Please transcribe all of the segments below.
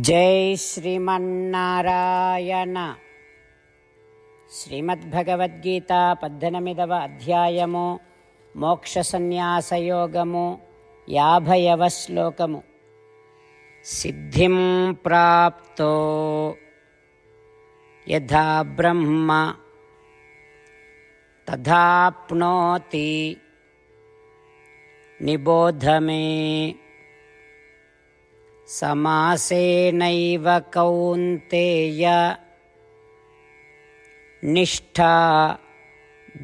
జై శ్రీమన్నారాయణ. శ్రీమద్భగవద్గీత పద్దెనిమిదవ అధ్యాయము మోక్ష సన్యాసయోగము యాభైవ శ్లోకము. సిద్ధిం ప్రాప్తో యథా బ్రహ్మ తథాప్నోతి నిబోధమే समासेनैव कौन्तेय निष्ठा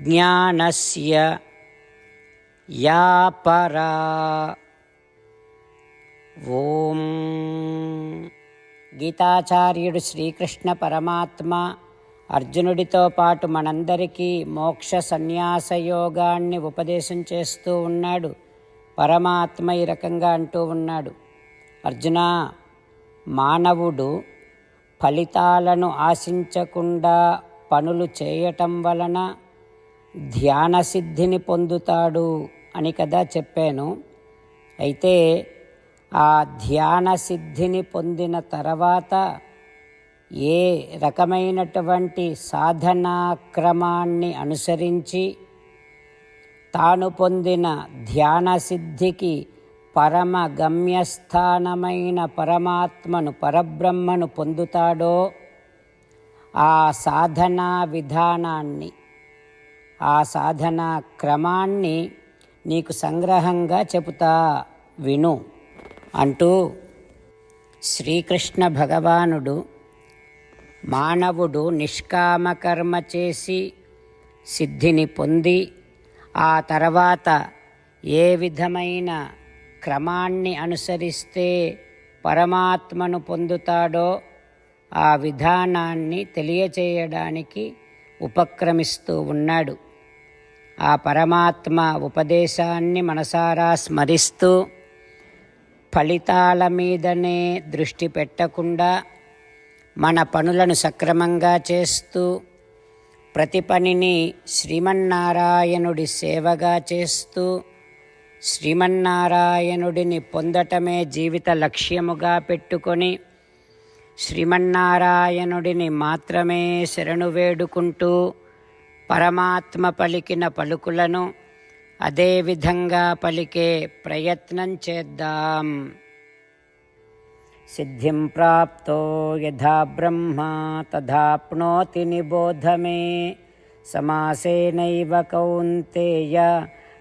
ज्ञानस्य या परा ఓం గీతాచార్యుడు శ్రీకృష్ణ పరమాత్మ అర్జునుడితో పాటు మనందరికీ మోక్ష సన్యాస యోగాన్ని ఉపదేశం చేస్తూ ఉన్నాడు పరమాత్మ ఈ రకంగా అంటూ ఉన్నాడు అర్జున మానవుడు ఫలితాలను ఆశించకుండా పనులు చేయటం వలన ధ్యాన సిద్ధిని పొందుతాడు అని కదా చెప్పాను. అయితే ఆ ధ్యాన సిద్ధిని పొందిన తర్వాత ఏ రకమైనటువంటి సాధనా క్రమాన్ని అనుసరించి తాను పొందిన ధ్యాన సిద్ధికి పరమ గమ్యస్థానమైన పరమాత్మను పరబ్రహ్మను పొందుతాడో ఆ సాధనా విధానాన్ని ఆ సాధనా క్రమాన్ని నీకు సంగ్రహంగా చెబుతా విను అంటూ శ్రీకృష్ణ భగవానుడు మానవుడు నిష్కామకర్మ చేసి సిద్ధిని పొంది ఆ తర్వాత ఏ విధమైన క్రమాన్ని అనుసరిస్తే పరమాత్మను పొందుతాడో ఆ విధానాన్ని తెలియచేయడానికి ఉపక్రమిస్తూ ఉన్నాడు. ఆ పరమాత్మ ఉపదేశాన్ని మనసారా స్మరిస్తూ ఫలితాల మీదనే దృష్టి పెట్టకుండా మన పనులను సక్రమంగా చేస్తూ ప్రతి పనిని శ్రీమన్నారాయణుడి సేవగా చేస్తూ శ్రీమన్నారాయణుడిని పొందటమే జీవిత లక్ష్యముగా పెట్టుకొని శ్రీమన్నారాయణుడిని మాత్రమే శరణు వేడుకుంటూ పరమాత్మ పలికిన పలుకులను అదేవిధంగా పలికే ప్రయత్నం చేద్దాం. సిద్ధిం ప్రాప్తో యథా బ్రహ్మ తథాప్నోతి నిబోధమే. సమాసేనైవ కౌంతేయ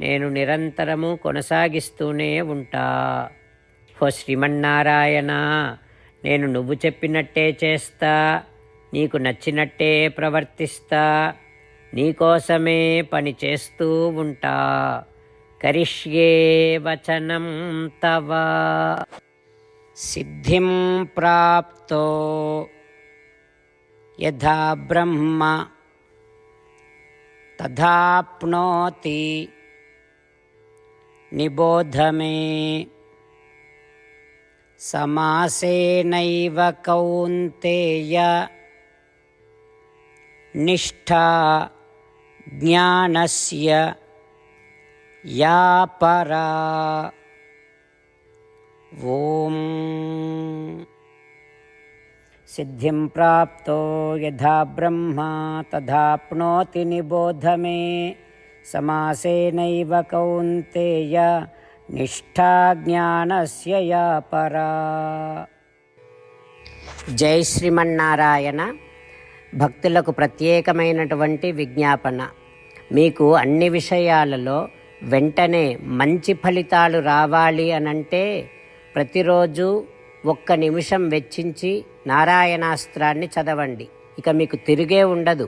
నేను నిరంతరము కొనసాగిస్తూనే ఉంటా. ఓ శ్రీమన్నారాయణ నేను నువ్వు చెప్పినట్టే చేస్తా నీకు నచ్చినట్టే ప్రవర్తిస్తా నీకోసమే పని చేస్తూ ఉంటా. కరిష్యే వచనం తవ. సిద్ధిం ప్రాప్తో. యథా బ్రహ్మ తథాప్నోతి. निबोध मे समासेनैव कौन्तेय। निष्ठा ज्ञान से परा। ॐ सिद्धिं प्राप्तो यथा ब्रह्मा तथाप्नोति निबोध मे समासेनैव कौन्तेय నిష్ఠా జ్ఞానస్య యా పరా జై శ్రీమన్నారాయణ భక్తులకు ప్రత్యేకమైనటువంటి విజ్ఞాపన మీకు అన్ని విషయాలలో వెంటనే మంచి ఫలితాలు రావాలి అనంటే ప్రతిరోజు ఒక్క నిమిషం వెచ్చించి నారాయణాస్త్రాన్ని చదవండి ఇక మీకు తిరిగే ఉండదు